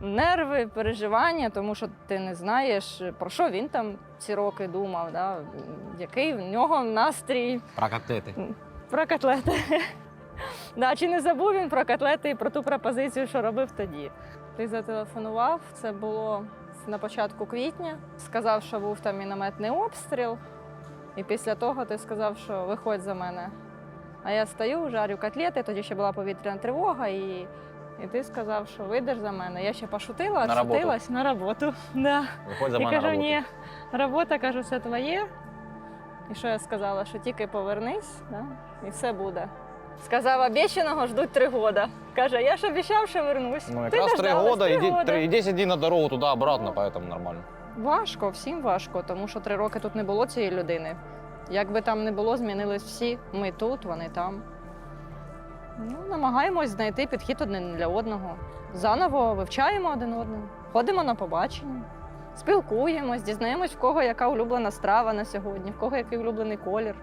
нерви, переживання, тому що ти не знаєш, про що він там ці роки думав, да? який в нього настрій Про котлети. про котлети. Да, чи не забув він про котлети і про ту пропозицію, що робив тоді? Ти зателефонував, це було на початку квітня. Сказав, що був там мінометний обстріл. І після того ти сказав, що виходь за мене. А я стою, жарю котлети, тоді ще була повітряна тривога, і, і ти сказав, що вийдеш за мене. Я ще пошутила, На відшутилась на роботу. Да. Виходь за І мене кажу, на роботу. ні, робота, кажу, все твоє. І що я сказала? Що тільки повернись, да? і все буде. Сказав, обіцяного ждуть три года. Каже, я ж обіцяв, що вернусь. Ну, Ти якраз три дождалась, года, три і ді- года. три- і 10 днів на дорогу туди-обратно, поэтому нормально. Важко, всім важко, тому що три роки тут не було цієї людини. Як би там не було, змінились всі. Ми тут, вони там. Ну, намагаємось знайти підхід один для одного. Заново вивчаємо один одного, ходимо на побачення, спілкуємось, дізнаємось, в кого яка улюблена страва на сьогодні, в кого який улюблений колір.